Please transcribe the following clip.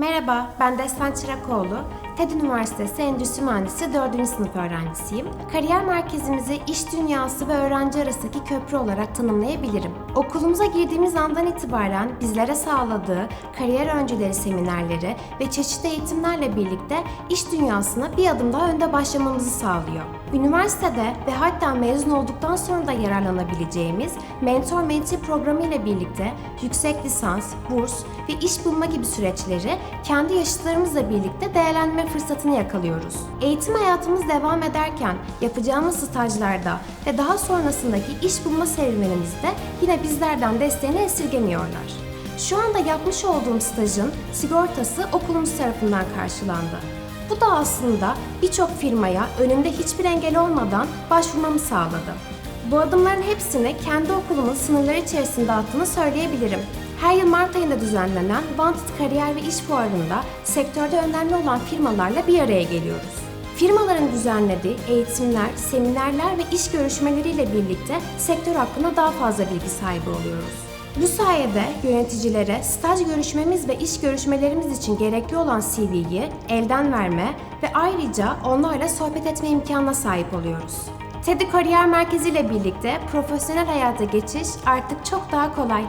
Merhaba, ben Destan Çırakoğlu. TED Üniversitesi Endüstri Mühendisi 4. sınıf öğrencisiyim. Kariyer merkezimizi iş dünyası ve öğrenci arasındaki köprü olarak tanımlayabilirim. Okulumuza girdiğimiz andan itibaren bizlere sağladığı kariyer öncüleri seminerleri ve çeşitli eğitimlerle birlikte iş dünyasına bir adım daha önde başlamamızı sağlıyor. Üniversitede ve hatta mezun olduktan sonra da yararlanabileceğimiz mentor mentee programı ile birlikte yüksek lisans, burs ve iş bulma gibi süreçleri kendi yaşıtlarımızla birlikte değerlendirme fırsatını yakalıyoruz. Eğitim hayatımız devam ederken yapacağımız stajlarda ve daha sonrasındaki iş bulma serüvenimizde yine bizlerden desteğini esirgemiyorlar. Şu anda yapmış olduğum stajın sigortası okulumuz tarafından karşılandı. Bu da aslında birçok firmaya önümde hiçbir engel olmadan başvurmamı sağladı. Bu adımların hepsini kendi okulumun sınırları içerisinde attığını söyleyebilirim. Her yıl Mart ayında düzenlenen Wanted Kariyer ve İş Fuarı'nda sektörde önemli olan firmalarla bir araya geliyoruz. Firmaların düzenlediği eğitimler, seminerler ve iş görüşmeleriyle birlikte sektör hakkında daha fazla bilgi sahibi oluyoruz. Bu sayede yöneticilere staj görüşmemiz ve iş görüşmelerimiz için gerekli olan CV'yi elden verme ve ayrıca onlarla sohbet etme imkanına sahip oluyoruz. TED'i Kariyer Merkezi ile birlikte profesyonel hayata geçiş artık çok daha kolay.